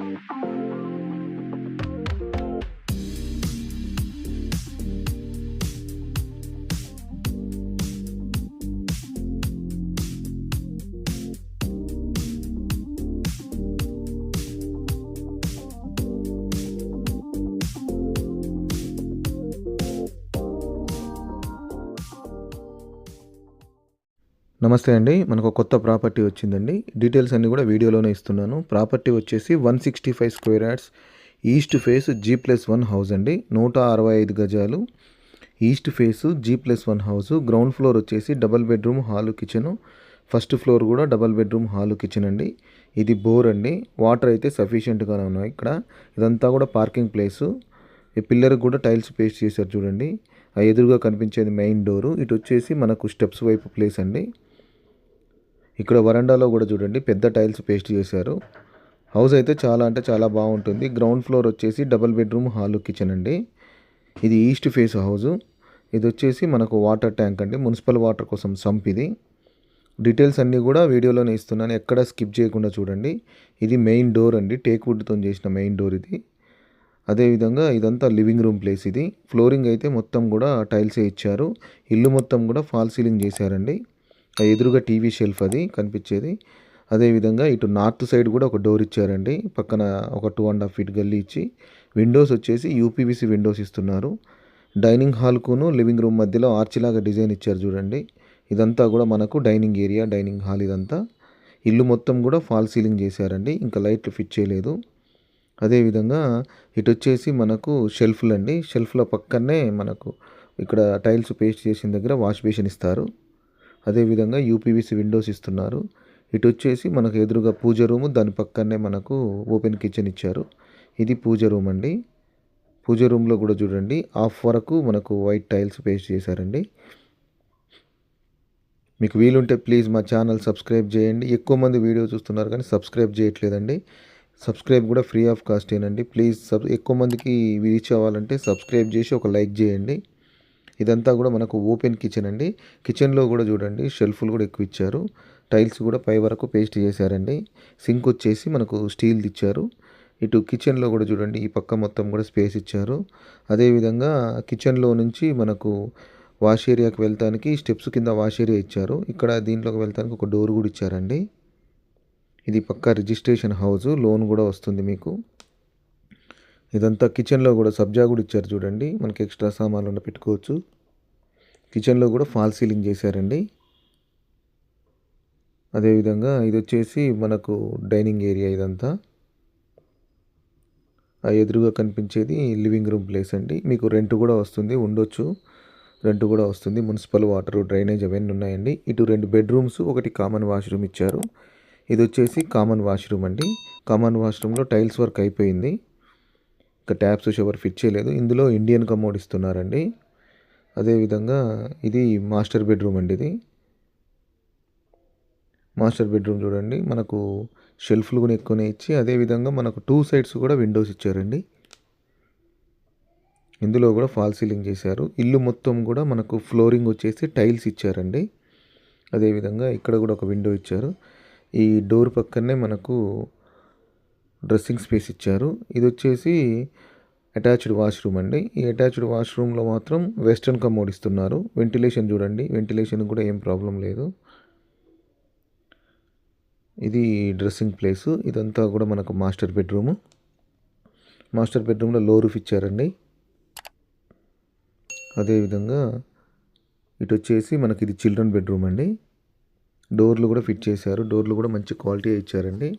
Thank you. నమస్తే అండి. మనకు ఒక కొత్త ప్రాపర్టీ వచ్చిందండి. డీటెయిల్స్ అన్నీ కూడా వీడియోలోనే ఇస్తున్నాను. ప్రాపర్టీ వచ్చేసి one sixty five square yards east face G plus one house అండి. నూట అరవై ఐదు గజాలు east face G plus one house. Ground floor వచ్చేసి double bedroom hall kitchen. First floor కూడా డబల్ బెడ్రూమ్ హాలు కిచెన్ అండి. ఇది బోర్ అండి. వాటర్ అయితే సఫిషియెంట్గానే ఉన్నాయి ఇక్కడ. ఇదంతా కూడా పార్కింగ్ ప్లేసు. ఈ పిల్లర్కి కూడా టైల్స్ పేస్ట్ చేశారు చూడండి. ఆ ఎదురుగా కనిపించేది మెయిన్ డోరు. ఇటు వచ్చేసి మనకు స్టెప్స్ వైపు ప్లేస్ అండి. ఇక్కడ వరండాలో కూడా చూడండి పెద్ద టైల్స్ పేస్ట్ చేశారు. హౌస్ అయితే చాలా అంటే చాలా బాగుంటుంది. గ్రౌండ్ ఫ్లోర్ వచ్చేసి డబల్ బెడ్రూమ్ హాల్ కిచెన్ అండి. ఇది ఈస్ట్ ఫేస్ హౌస్. ఇది వచ్చేసి మనకు వాటర్ ట్యాంక్ అండి. మున్సిపల్ వాటర్ కోసం సంప్ ఇది. డీటెయిల్స్ అన్నీ కూడా వీడియోలోనే ఇస్తున్నాను. ఎక్కడ స్కిప్ చేయకుండా చూడండి. ఇది మెయిన్ డోర్ అండి. టేక్ వుడ్తో చేసిన మెయిన్ డోర్ ఇది. అదేవిధంగా ఇదంతా లివింగ్ రూమ్ ప్లేస్ ఇది. ఫ్లోరింగ్ అయితే మొత్తం కూడా టైల్సే ఇచ్చారు. ఇల్లు మొత్తం కూడా ఫాల్ సీలింగ్ చేశారండి. ఎదురుగా టీవీ షెల్ఫ్ అది కనిపించేది. అదేవిధంగా ఇటు నార్త్ సైడ్ కూడా ఒక డోర్ ఇచ్చారండి. పక్కన ఒక టూ అండ్ హాఫ్ ఫీట్ గల్లీ ఇచ్చి విండోస్ వచ్చేసి యూపీవీసీ విండోస్ ఇస్తున్నారు. డైనింగ్ హాల్కును లివింగ్ రూమ్ మధ్యలో ఆర్చిలాగా డిజైన్ ఇచ్చారు చూడండి. ఇదంతా కూడా మనకు డైనింగ్ ఏరియా డైనింగ్ హాల్ ఇదంతా. ఇల్లు మొత్తం కూడా ఫాల్ సీలింగ్ చేశారండి. ఇంకా లైట్లు ఫిట్ చేయలేదు. అదేవిధంగా ఇటు వచ్చేసి మనకు షెల్ఫ్లు అండి. షెల్ఫ్ల పక్కనే మనకు ఇక్కడ టైల్స్ పేస్ట్ చేసిన దగ్గర వాష్ బేసిన్ ఇస్తారు. అదేవిధంగా యూపీవీసీ విండోస్ ఇస్తున్నారు. ఇటు వచ్చేసి మనకు ఎదురుగా పూజ రూము దాని పక్కనే మనకు ఓపెన్ కిచెన్ ఇచ్చారు. ఇది పూజ రూమ్ అండి. పూజ రూమ్లో కూడా చూడండి హాఫ్ వరకు మనకు వైట్ టైల్స్ పేస్ట్ చేశారండి. మీకు వీలుంటే ప్లీజ్ మా ఛానల్ సబ్స్క్రైబ్ చేయండి. ఎక్కువ మంది వీడియో చూస్తున్నారు కానీ సబ్స్క్రైబ్ చేయట్లేదండి. సబ్స్క్రైబ్ కూడా ఫ్రీ ఆఫ్ కాస్ట్ ఏనండి. ప్లీజ్ సబ్ ఎక్కువ మందికి రీచ్ అవ్వాలంటే సబ్స్క్రైబ్ చేసి ఒక లైక్ చేయండి. ఇదంతా కూడా మనకు ఓపెన్ కిచెన్ అండి. కిచెన్లో కూడా చూడండి షెల్ఫ్లు కూడా ఎక్కువ ఇచ్చారు. టైల్స్ కూడా పై వరకు పేస్ట్ చేశారండి. సింక్ వచ్చేసి మనకు స్టీల్ ఇచ్చారు. ఇటు కిచెన్లో కూడా చూడండి ఈ పక్క మొత్తం కూడా స్పేస్ ఇచ్చారు. అదేవిధంగా కిచెన్లో నుంచి మనకు వాష్ ఏరియాకి వెళ్తానికి స్టెప్స్ కింద వాష్ ఏరియా ఇచ్చారు. ఇక్కడ దీంట్లోకి వెళ్తానికి ఒక డోర్ కూడా ఇచ్చారండి. ఇది పక్క రిజిస్ట్రేషన్ హౌస్ లోన్ కూడా వస్తుంది మీకు. ఇదంతా కిచెన్లో కూడా సబ్జా కూడా ఇచ్చారు చూడండి. మనకి ఎక్స్ట్రా సామాన్లు ఉన్న పెట్టుకోవచ్చు. కిచెన్లో కూడా ఫాల్ సీలింగ్ చేశారండి. అదేవిధంగా ఇది వచ్చేసి మనకు డైనింగ్ ఏరియా ఇదంతా. ఆ ఎదురుగా కనిపించేది లివింగ్ రూమ్ ప్లేస్ అండి. మీకు రెంట్ కూడా వస్తుంది ఉండొచ్చు. రెంట్ కూడా వస్తుంది. మున్సిపల్ వాటర్ డ్రైనేజ్ అవన్నీ ఉన్నాయండి. ఇటు రెండు బెడ్రూమ్స్ ఒకటి కామన్ వాష్రూమ్ ఇచ్చారు. ఇది వచ్చేసి కామన్ వాష్రూమ్ అండి. కామన్ వాష్రూమ్లో టైల్స్ వర్క్ అయిపోయింది. ఇంకా ట్యాప్స్ షవర్ ఫిట్ చేయలేదు. ఇందులో ఇండియన్ కమోడ్ ఇస్తున్నారండి. అదేవిధంగా ఇది మాస్టర్ బెడ్రూమ్ అండి ఇది. మాస్టర్ బెడ్రూమ్ చూడండి. మనకు షెల్ఫ్లు కూడా ఎక్కువనే ఇచ్చి అదేవిధంగా మనకు టూ సైడ్స్ కూడా విండోస్ ఇచ్చారండి. ఇందులో కూడా ఫాల్ సీలింగ్ చేశారు. ఇల్లు మొత్తం కూడా మనకు ఫ్లోరింగ్ వచ్చేసి టైల్స్ ఇచ్చారండి. అదేవిధంగా ఇక్కడ కూడా ఒక విండో ఇచ్చారు. ఈ డోర్ పక్కనే మనకు డ్రెస్సింగ్ స్పేస్ ఇచ్చారు. ఇది వచ్చేసి అటాచ్డ్ వాష్రూమ్ అండి. ఈ అటాచ్డ్ వాష్రూమ్లో మాత్రం వెస్ట్రన్ కమోడ్ ఇస్తున్నారు. వెంటిలేషన్ చూడండి. వెంటిలేషన్ కూడా ఏం ప్రాబ్లం లేదు. ఇది డ్రెస్సింగ్ ప్లేస్. ఇదంతా కూడా మనకు మాస్టర్ బెడ్రూము. మాస్టర్ బెడ్రూమ్లో లో రూఫ్ ఇచ్చారండి. అదేవిధంగా ఇటు వచ్చేసి మనకి ఇది చిల్డ్రన్ బెడ్రూమ్ అండి. డోర్లు కూడా ఫిట్ చేశారు. డోర్లు కూడా మంచి క్వాలిటీ ఇచ్చారండి.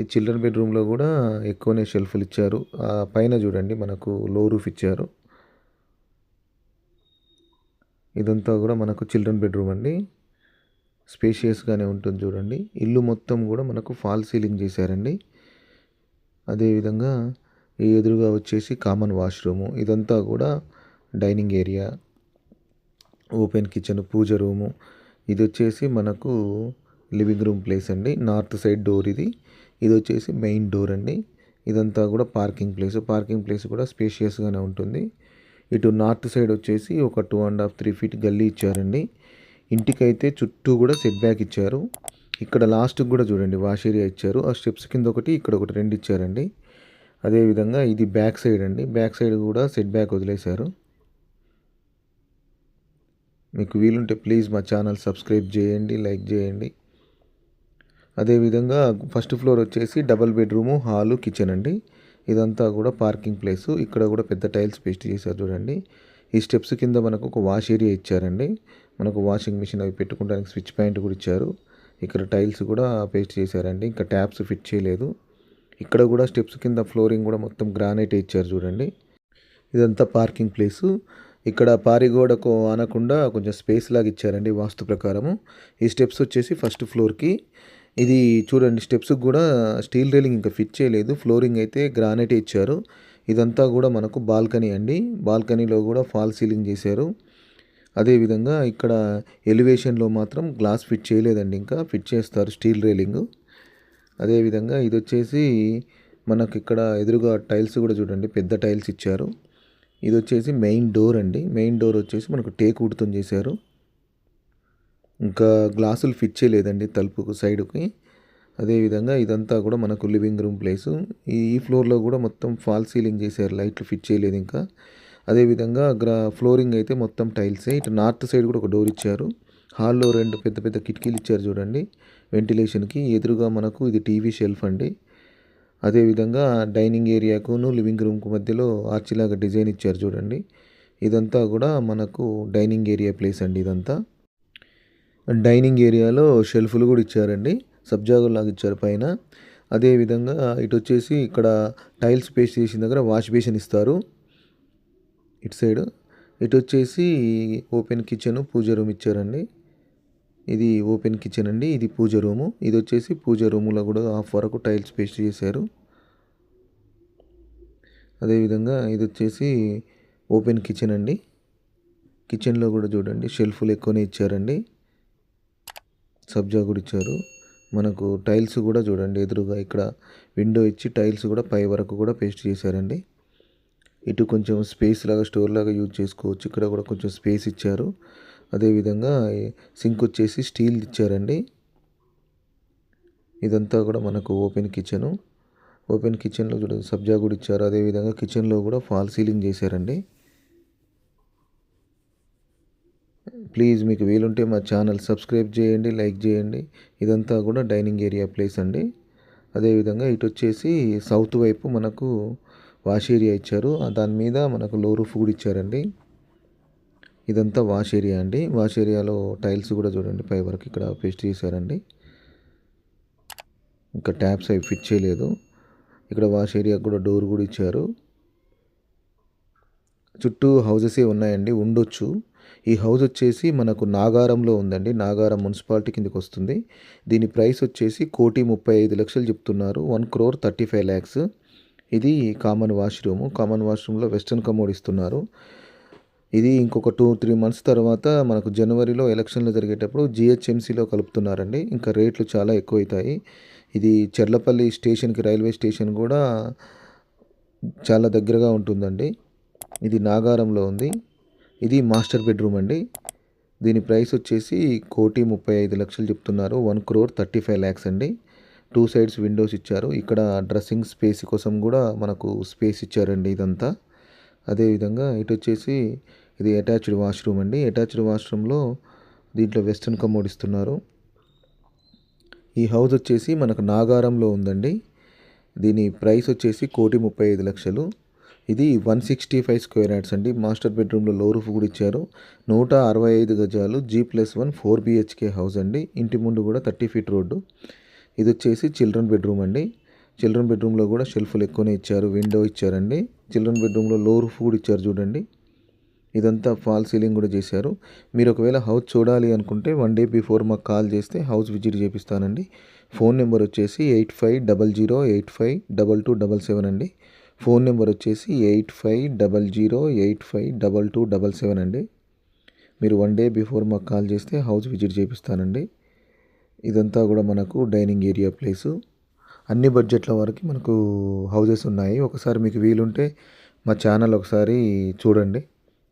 ఈ చిల్డ్రన్ బెడ్రూమ్లో కూడా ఎక్కువనే షెల్ఫ్లు ఇచ్చారు. పైన చూడండి మనకు లో రూఫ్ ఇచ్చారు. ఇదంతా కూడా మనకు చిల్డ్రన్ బెడ్రూమ్ అండి. స్పేషియస్గానే ఉంటుంది చూడండి. ఇల్లు మొత్తం కూడా మనకు ఫాల్ సీలింగ్ చేశారండి. అదేవిధంగా ఈ ఎదురుగా వచ్చేసి కామన్ వాష్రూము. ఇదంతా కూడా dining area. Open kitchen puja room. ఇది వచ్చేసి మనకు లివింగ్ రూమ్ ప్లేస్ అండి. నార్త్ సైడ్ డోర్ ఇది. ఇది వచ్చేసి మెయిన్ డోర్ అండి. ఇదంతా కూడా పార్కింగ్ ప్లేస్. పార్కింగ్ ప్లేస్ కూడా స్పేషియస్గానే ఉంటుంది. ఇటు నార్త్ సైడ్ వచ్చేసి ఒక two and half three feet గల్లీ ఇచ్చారండి. ఇంటికైతే చుట్టూ కూడా సెట్ బ్యాక్ ఇచ్చారు. ఇక్కడ లాస్ట్కి కూడా చూడండి వాష్ ఏరియా ఇచ్చారు. ఆ స్టెప్స్ కింద ఒకటి ఇక్కడ ఒకటి రెండు ఇచ్చారండి. అదేవిధంగా ఇది బ్యాక్ సైడ్ అండి. బ్యాక్ సైడ్ కూడా సెట్ బ్యాక్ వదిలేశారు. మీకు వీలుంటే ప్లీజ్ మా ఛానల్ సబ్స్క్రైబ్ చేయండి లైక్ చేయండి. అదేవిధంగా ఫస్ట్ ఫ్లోర్ వచ్చేసి డబల్ బెడ్రూము హాలు కిచెన్ అండి. ఇదంతా కూడా పార్కింగ్ ప్లేస్. ఇక్కడ కూడా పెద్ద టైల్స్ పేస్ట్ చేశారు చూడండి. ఈ స్టెప్స్ కింద మనకు ఒక వాష్ ఏరియా ఇచ్చారండి. మనకు వాషింగ్ మిషన్ అవి పెట్టుకోవడానికి స్విచ్ పాయింట్ కూడా ఇచ్చారు. ఇక్కడ టైల్స్ కూడా పేస్ట్ చేశారండి. ఇంకా ట్యాప్స్ ఫిట్ చేయలేదు. ఇక్కడ కూడా స్టెప్స్ కింద ఫ్లోరింగ్ కూడా మొత్తం గ్రానైట్ ఇచ్చారు చూడండి. ఇదంతా పార్కింగ్ ప్లేసు. ఇక్కడ పారిగోడకు ఆనకుండా కొంచెం స్పేస్ లాగా ఇచ్చారండి వాస్తు ప్రకారము. ఈ స్టెప్స్ వచ్చేసి ఫస్ట్ ఫ్లోర్కి. ఇది చూడండి స్టెప్స్ కూడా స్టీల్ రైలింగ్ ఇంకా ఫిట్ చేయలేదు. ఫ్లోరింగ్ అయితే గ్రానైట్ ఇచ్చారు. ఇదంతా కూడా మనకు బాల్కనీ అండి. బాల్కనీలో కూడా ఫాల్ సీలింగ్ చేశారు. అదేవిధంగా ఇక్కడ ఎలివేషన్లో మాత్రం గ్లాస్ ఫిట్ చేయలేదండి ఇంకా. ఫిట్ చేస్తారు స్టీల్ రైలింగ్. అదేవిధంగా ఇది వచ్చేసి మనకు ఇక్కడ ఎదురుగా టైల్స్ కూడా చూడండి పెద్ద టైల్స్ ఇచ్చారు. ఇది వచ్చేసి మెయిన్ డోర్ అండి. మెయిన్ డోర్ వచ్చేసి మనకు టేక్ ఉడుతుంది చేశారు. ఇంకా గ్లాసులు ఫిట్ చేయలేదండి తలుపుకు సైడ్కి. అదేవిధంగా ఇదంతా కూడా మనకు లివింగ్ రూమ్ ప్లేసు. ఈ ఫ్లోర్లో కూడా మొత్తం ఫాల్ సీలింగ్ చేశారు లైట్లు ఫిట్ చేయలేదు ఇంకా. అదేవిధంగా గ్రా ఫ్లోరింగ్ అయితే మొత్తం టైల్సే. ఇటు నార్త్ సైడ్ కూడా ఒక డోర్ ఇచ్చారు. హాల్లో రెండు పెద్ద పెద్ద కిటికీలు ఇచ్చారు చూడండి. వెంటిలేషన్కి ఎదురుగా మనకు ఇది టీవీ షెల్ఫ్ అండి. అదేవిధంగా డైనింగ్ ఏరియాకును లివింగ్ రూమ్కు మధ్యలో ఆర్చిలాగా డిజైన్ ఇచ్చారు చూడండి. ఇదంతా కూడా మనకు డైనింగ్ ఏరియా ప్లేస్ అండి ఇదంతా. డైనింగ్ ఏరియాలో షెల్ఫ్లు కూడా ఇచ్చారండి. సబ్జాగులు లాగా ఇచ్చారు పైన. అదేవిధంగా ఇటు వచ్చేసి ఇక్కడ టైల్స్ పేస్ట్ చేసిన దగ్గర వాష్ బేసిన్ ఇస్తారు. ఇటు సైడ్. ఇటు వచ్చేసి ఓపెన్ కిచెన్ పూజ రూమ్ ఇచ్చారండి. ఇది ఓపెన్ కిచెన్ అండి. ఇది పూజ రూము. ఇది వచ్చేసి పూజ రూములో కూడా హాఫ్ వరకు టైల్స్ పేస్ట్ చేశారు. అదేవిధంగా ఇది వచ్చేసి ఓపెన్ కిచెన్ అండి. కిచెన్లో కూడా చూడండి షెల్ఫ్లు ఎక్కువనే ఇచ్చారండి. సబ్జా కూడా ఇచ్చారు. మనకు టైల్స్ కూడా చూడండి ఎదురుగా ఇక్కడ విండో ఇచ్చి టైల్స్ కూడా పై వరకు కూడా పేస్ట్ చేశారండి. ఇటు కొంచెం స్పేస్ లాగా స్టోర్ లాగా యూజ్ చేసుకోవచ్చు. ఇక్కడ కూడా కొంచెం స్పేస్ ఇచ్చారు. అదేవిధంగా సింక్ వచ్చేసి స్టీల్ ఇచ్చారండి. ఇదంతా కూడా మనకు ఓపెన్ కిచెను. ఓపెన్ కిచెన్లో చూడండి సబ్జా కూడా ఇచ్చారు. అదేవిధంగా కిచెన్లో కూడా ఫాల్ సీలింగ్ చేశారండి. ప్లీజ్ మీకు వీలుంటే మా ఛానల్ సబ్స్క్రైబ్ చేయండి లైక్ చేయండి. ఇదంతా కూడా డైనింగ్ ఏరియా ప్లేస్ అండి. అదేవిధంగా ఇటు వచ్చేసి సౌత్ వైపు మనకు వాష్ ఏరియా ఇచ్చారు. దాని మీద మనకు లో రూఫ్ కూడా ఇచ్చారండి. ఇదంతా వాష్ ఏరియా అండి. వాష్ ఏరియాలో టైల్స్ కూడా చూడండి పై వరకు ఇక్కడ పేస్ట్ చేశారండి. ఇంకా ట్యాప్స్ అవి ఫిట్ చేయలేదు. ఇక్కడ వాష్ ఏరియాకి కూడా డోర్ కూడా ఇచ్చారు. చుట్టూ హౌజెసే ఉన్నాయండి ఉండొచ్చు. ఈ హౌస్ వచ్చేసి మనకు నాగారంలో ఉందండి. నాగారం మున్సిపాలిటీ కిందకి వస్తుంది. దీని ప్రైస్ వచ్చేసి కోటి ముప్పై ఐదు లక్షలు చెప్తున్నారు. One crore thirty five lakhs. ఇది కామన్ వాష్రూమ్. కామన్ వాష్రూమ్లో వెస్ట్రన్ కమోడ్ ఇస్తున్నారు. ఇది ఇంకొక టూ త్రీ మంత్స్ తర్వాత మనకు జనవరిలో ఎలక్షన్లు జరిగేటప్పుడు జిహెచ్ఎంసీలో కలుపుతున్నారండి. ఇంకా రేట్లు చాలా ఎక్కువ అవుతాయి ఇది చెర్లపల్లి స్టేషన్కి రైల్వే స్టేషన్ కూడా చాలా దగ్గరగా ఉంటుందండి. ఇది నాగారంలో ఉంది. ఇది మాస్టర్ బెడ్రూమ్ అండి. దీని ప్రైస్ వచ్చేసి కోటి ముప్పై ఐదు లక్షలు చెప్తున్నారు. One crore thirty five lakhs అండి. టూ సైడ్స్ విండోస్ ఇచ్చారు. ఇక్కడ డ్రెస్సింగ్ స్పేస్ కోసం కూడా మనకు స్పేస్ ఇచ్చారండి ఇదంతా. అదేవిధంగా ఇటు వచ్చేసి ఇది అటాచ్డ్ వాష్రూమ్ అండి. అటాచ్డ్ వాష్రూమ్లో దీంట్లో వెస్ట్రన్ కమోడ్ ఇస్తున్నారు. ఈ హౌస్ వచ్చేసి మనకు నాగారంలో ఉందండి. దీని ప్రైస్ వచ్చేసి కోటి ముప్పై ఐదు లక్షలు. ఇది one sixty five square yards అండి. మాస్టర్ బెడ్రూమ్లో లో రూఫ్ కూడా ఇచ్చారు. నూట అరవై ఐదు గజాలు G plus one four BHK house అండి. ఇంటి ముందు కూడా థర్టీ ఫీట్ రోడ్డు. ఇది వచ్చేసి చిల్డ్రన్ బెడ్రూమ్ అండి. చిల్డ్రన్ బెడ్రూమ్లో కూడా షెల్ఫ్లు ఎక్కువనే ఇచ్చారు విండో ఇచ్చారండి. చిల్డ్రన్ బెడ్రూమ్లో లో రూఫ్ కూడా ఇచ్చారు చూడండి. ఇదంతా ఫాల్ సీలింగ్ కూడా చేశారు. మీరు ఒకవేళ హౌస్ చూడాలి అనుకుంటే వన్ డే బిఫోర్ మాకు కాల్ చేస్తే హౌస్ విజిట్ చేపిస్తానండి. ఫోన్ నెంబర్ వచ్చేసి eight five double zero eight five double two double seven అండి. ఫోన్ నెంబర్ వచ్చేసి eight five double zero eight five double two double seven అండి. మీరు వన్ డే బిఫోర్ మాకు call చేస్తే house visit చేపిస్తానండి. ఇదంతా కూడా మనకు డైనింగ్ ఏరియా ప్లేసు. అన్ని బడ్జెట్ల వరకు మనకు హౌజెస్ ఉన్నాయి. ఒకసారి మీకు వీలుంటే మా ఛానల్ ఒకసారి చూడండి.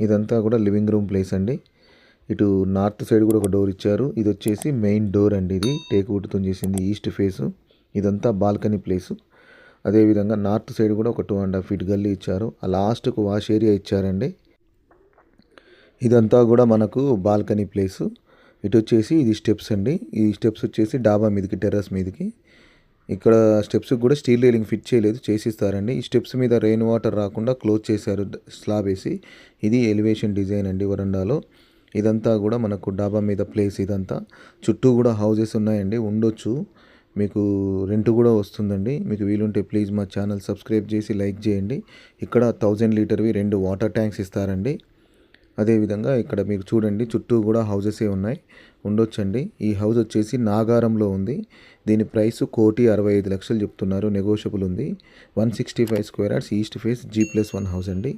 ఇదంతా కూడా లివింగ్ రూమ్ ప్లేస్ అండి. ఇటు నార్త్ సైడ్ కూడా ఒక డోర్ ఇచ్చారు. ఇది వచ్చేసి మెయిన్ డోర్ అండి ఇది. టేక్ వుడ్తో చేసింది ఈస్ట్ ఫేసు. ఇదంతా బాల్కనీ ప్లేస్. అదేవిధంగా నార్త్ సైడ్ కూడా ఒక టూ అండ్ హాఫ్ ఫీట్ గల్లీ ఇచ్చారు. ఆ లాస్ట్కు వాష్ ఏరియా ఇచ్చారండి. ఇదంతా కూడా మనకు బాల్కనీ ప్లేసు. ఇటు వచ్చేసి ఇది స్టెప్స్ అండి. ఈ స్టెప్స్ వచ్చేసి డాబా మీదకి టెర్రస్ మీదకి. ఇక్కడ స్టెప్స్ కూడా స్టీల్ రీలింగ్ ఫిట్ చేయలేదు చేసిస్తారండి. ఈ స్టెప్స్ మీద రెయిన్ వాటర్ రాకుండా క్లోజ్ చేశారు స్లాబ్ వేసి. ఇది ఎలివేషన్ డిజైన్ అండి వరండాలో. ఇదంతా కూడా మనకు డాబా మీద ప్లేస్ ఇదంతా. చుట్టూ కూడా హౌజెస్ ఉన్నాయండి ఉండొచ్చు. మీకు రెంట్ కూడా వస్తుందండి. మీకు వీలుంటే ప్లీజ్ మా ఛానల్ సబ్స్క్రైబ్ చేసి లైక్ చేయండి. ఇక్కడ థౌజండ్ లీటర్వి రెండు వాటర్ ట్యాంక్స్ ఇస్తారండి. అదేవిధంగా ఇక్కడ మీరు చూడండి చుట్టూ కూడా హౌజెసే ఉన్నాయి. ఉండొచ్చండి. ఈ హౌస్ వచ్చేసి నాగారంలో ఉంది. దీని ప్రైస్ కోటి అరవై ఐదు లక్షలు చెప్తున్నారు. నెగోషియబుల్ ఉంది. One sixty five square yards east face G plus one house అండి.